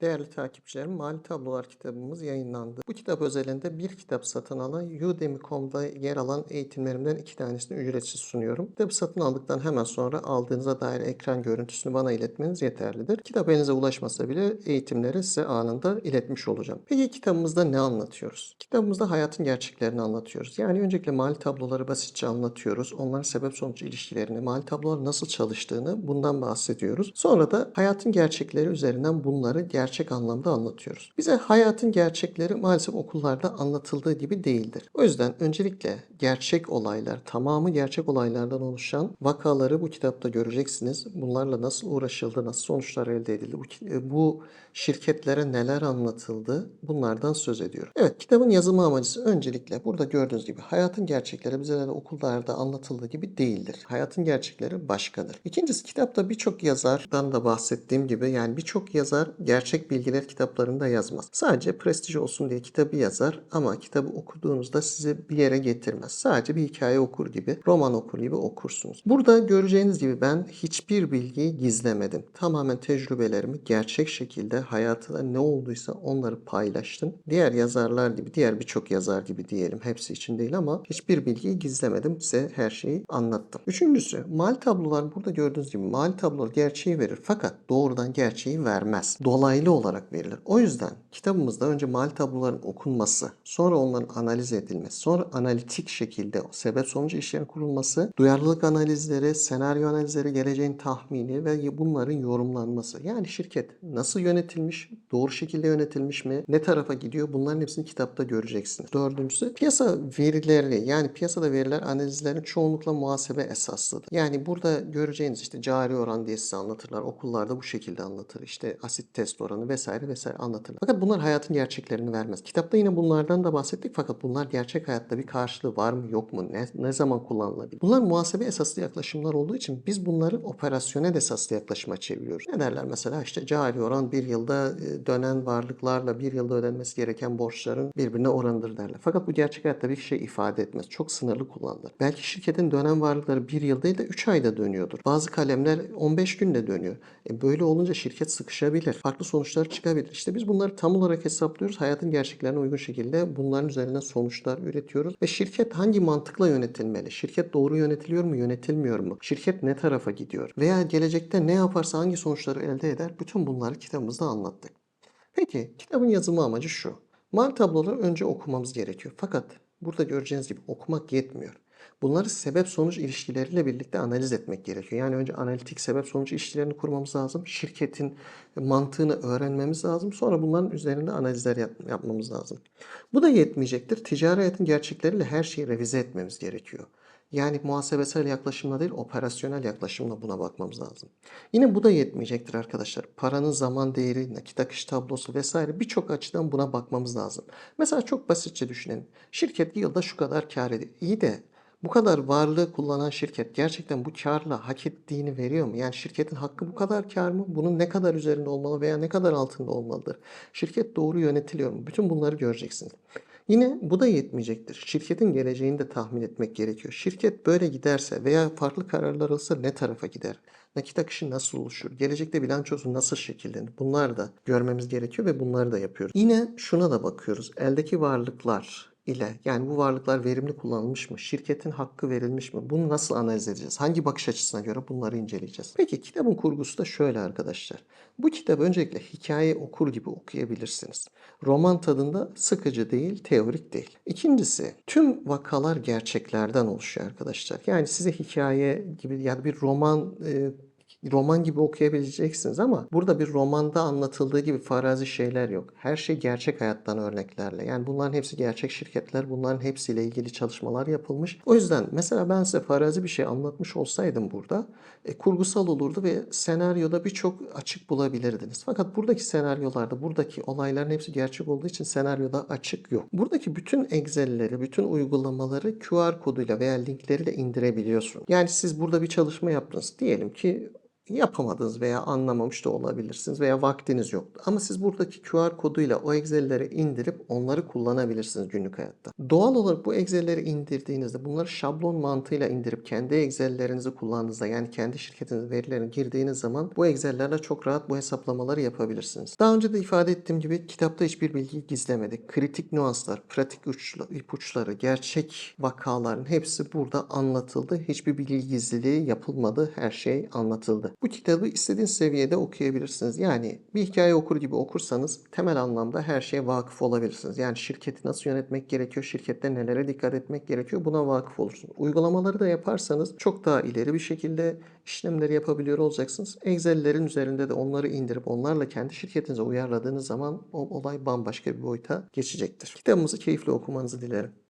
Değerli takipçilerim, Mali Tablolar kitabımız yayınlandı. Bu kitap özelinde bir kitap satın alan Udemy.com'da yer alan eğitimlerimden iki tanesini ücretsiz sunuyorum. Kitabı satın aldıktan hemen sonra aldığınıza dair ekran görüntüsünü bana iletmeniz yeterlidir. Kitap elinize ulaşmasa bile eğitimleri size anında iletmiş olacağım. Peki kitabımızda ne anlatıyoruz? Kitabımızda hayatın gerçeklerini anlatıyoruz. Yani öncelikle mali tabloları basitçe anlatıyoruz. Onların sebep sonuç ilişkilerini, mali tablolar nasıl çalıştığını bundan bahsediyoruz. Sonra da hayatın gerçekleri üzerinden bunları gerçek anlamda anlatıyoruz. Bize hayatın gerçekleri maalesef okullarda anlatıldığı gibi değildir. O yüzden öncelikle gerçek olaylar, tamamı gerçek olaylardan oluşan vakaları bu kitapta göreceksiniz. Bunlarla nasıl uğraşıldı, nasıl sonuçlar elde edildi, bu, e, bu şirketlere neler anlatıldı bunlardan söz ediyorum. Evet kitabın yazımı amacı öncelikle burada gördüğünüz gibi hayatın gerçekleri bize de okullarda anlatıldığı gibi değildir. Hayatın gerçekleri başkadır. İkincisi kitapta birçok yazardan da bahsettiğim gibi yani birçok yazar gerçek bilgiler kitaplarında yazmaz. Sadece prestij olsun diye kitabı yazar ama kitabı okuduğunuzda sizi bir yere getirmez. Sadece bir hikaye okur gibi, roman okur gibi okursunuz. Burada göreceğiniz gibi ben hiçbir bilgiyi gizlemedim. Tamamen tecrübelerimi gerçek şekilde hayatında ne olduysa onları paylaştım. Diğer yazarlar gibi, diğer birçok yazar gibi diyelim. Hepsi için değil ama hiçbir bilgiyi gizlemedim. Size her şeyi anlattım. Üçüncüsü, mali tablolar burada gördüğünüz gibi mali tablolar gerçeği verir fakat doğrudan gerçeği vermez. Dolaylı olarak verilir. O yüzden kitabımızda önce mali tabloların okunması, sonra onların analiz edilmesi, sonra analitik şekilde sebep sonuç ilişkilerin kurulması, duyarlılık analizleri, senaryo analizleri, geleceğin tahmini ve bunların yorumlanması. Yani şirket nasıl yönetilmiş, doğru şekilde yönetilmiş mi, ne tarafa gidiyor bunların hepsini kitapta göreceksiniz. Dördüncüsü piyasa verileri yani piyasada veriler analizlerin çoğunlukla muhasebe esaslıdır. Yani burada göreceğiniz işte cari oran diye size anlatırlar. Okullarda bu şekilde anlatır. İşte asit test oranı vesaire vesaire anlatırlar. Fakat bunlar hayatın gerçeklerini vermez. Kitapta yine bunlardan da bahsettik fakat bunlar gerçek hayatta bir karşılığı var mı yok mu? Ne, ne zaman kullanılabilir? Bunlar muhasebe esaslı yaklaşımlar olduğu için biz bunları operasyonel esaslı yaklaşıma çeviriyoruz. Ne derler mesela işte cari oran bir yılda e, dönen varlıklarla bir yılda ödenmesi gereken borçların birbirine oranıdır derler. Fakat bu gerçek hayatta bir şey ifade etmez. Çok sınırlı kullanılır. Belki şirketin dönen varlıkları bir yıl değil de 3 ayda dönüyordur. Bazı kalemler 15 günde dönüyor. E böyle olunca şirket sıkışabilir. Farklı sonuçlar çıkabilir. İşte biz bunları tam olarak hesaplıyoruz. Hayatın gerçeklerine uygun şekilde bunların üzerinden sonuçlar üretiyoruz. Ve şirket hangi mantıkla yönetilmeli? Şirket doğru yönetiliyor mu, yönetilmiyor mu? Şirket ne tarafa gidiyor? Veya gelecekte ne yaparsa hangi sonuçları elde eder? Bütün bunları kitabımızda anlattık. Peki kitabın yazımı amacı şu. Mal tabloları önce okumamız gerekiyor. Fakat burada göreceğiniz gibi okumak yetmiyor. Bunları sebep sonuç ilişkileriyle birlikte analiz etmek gerekiyor. Yani önce analitik sebep sonuç ilişkilerini kurmamız lazım. Şirketin mantığını öğrenmemiz lazım. Sonra bunların üzerinde analizler yap- yapmamız lazım. Bu da yetmeyecektir. Ticari hayatın gerçekleriyle her şeyi revize etmemiz gerekiyor. Yani muhasebesel yaklaşımla değil, operasyonel yaklaşımla buna bakmamız lazım. Yine bu da yetmeyecektir arkadaşlar. Paranın zaman değeri, nakit akış tablosu vesaire birçok açıdan buna bakmamız lazım. Mesela çok basitçe düşünelim. Şirket yılda şu kadar kar ediyor. İyi de bu kadar varlığı kullanan şirket gerçekten bu karla hak ettiğini veriyor mu? Yani şirketin hakkı bu kadar kar mı? Bunun ne kadar üzerinde olmalı veya ne kadar altında olmalıdır? Şirket doğru yönetiliyor mu? Bütün bunları göreceksiniz. Yine bu da yetmeyecektir. Şirketin geleceğini de tahmin etmek gerekiyor. Şirket böyle giderse veya farklı kararlar alırsa ne tarafa gider? Nakit akışı nasıl oluşur? Gelecekte bilançosu nasıl şekillenir? Bunları da görmemiz gerekiyor ve bunları da yapıyoruz. Yine şuna da bakıyoruz. Eldeki varlıklar ile yani bu varlıklar verimli kullanılmış mı? Şirketin hakkı verilmiş mi? Bunu nasıl analiz edeceğiz? Hangi bakış açısına göre bunları inceleyeceğiz? Peki kitabın kurgusu da şöyle arkadaşlar. Bu kitabı öncelikle hikaye okur gibi okuyabilirsiniz. Roman tadında sıkıcı değil, teorik değil. İkincisi, tüm vakalar gerçeklerden oluşuyor arkadaşlar. Yani size hikaye gibi ya da bir roman e, roman gibi okuyabileceksiniz ama burada bir romanda anlatıldığı gibi farazi şeyler yok. Her şey gerçek hayattan örneklerle. Yani bunların hepsi gerçek şirketler. Bunların hepsiyle ilgili çalışmalar yapılmış. O yüzden mesela ben size farazi bir şey anlatmış olsaydım burada e, kurgusal olurdu ve senaryoda birçok açık bulabilirdiniz. Fakat buradaki senaryolarda buradaki olayların hepsi gerçek olduğu için senaryoda açık yok. Buradaki bütün Excel'leri, bütün uygulamaları QR koduyla veya linkleriyle indirebiliyorsun. Yani siz burada bir çalışma yaptınız. Diyelim ki yapamadınız veya anlamamış da olabilirsiniz veya vaktiniz yoktu. Ama siz buradaki QR koduyla o Excel'leri indirip onları kullanabilirsiniz günlük hayatta. Doğal olarak bu Excel'leri indirdiğinizde bunları şablon mantığıyla indirip kendi Excel'lerinizi kullandığınızda yani kendi şirketinizin verilerini girdiğiniz zaman bu Excel'lerle çok rahat bu hesaplamaları yapabilirsiniz. Daha önce de ifade ettiğim gibi kitapta hiçbir bilgiyi gizlemedik. Kritik nüanslar, pratik uçla- ipuçları, gerçek vakaların hepsi burada anlatıldı. Hiçbir bilgi gizliliği yapılmadı. Her şey anlatıldı. Bu kitabı istediğiniz seviyede okuyabilirsiniz. Yani bir hikaye okur gibi okursanız temel anlamda her şeye vakıf olabilirsiniz. Yani şirketi nasıl yönetmek gerekiyor, şirkette nelere dikkat etmek gerekiyor buna vakıf olursunuz. Uygulamaları da yaparsanız çok daha ileri bir şekilde işlemleri yapabiliyor olacaksınız. Excel'lerin üzerinde de onları indirip onlarla kendi şirketinize uyarladığınız zaman o olay bambaşka bir boyuta geçecektir. Kitabımızı keyifle okumanızı dilerim.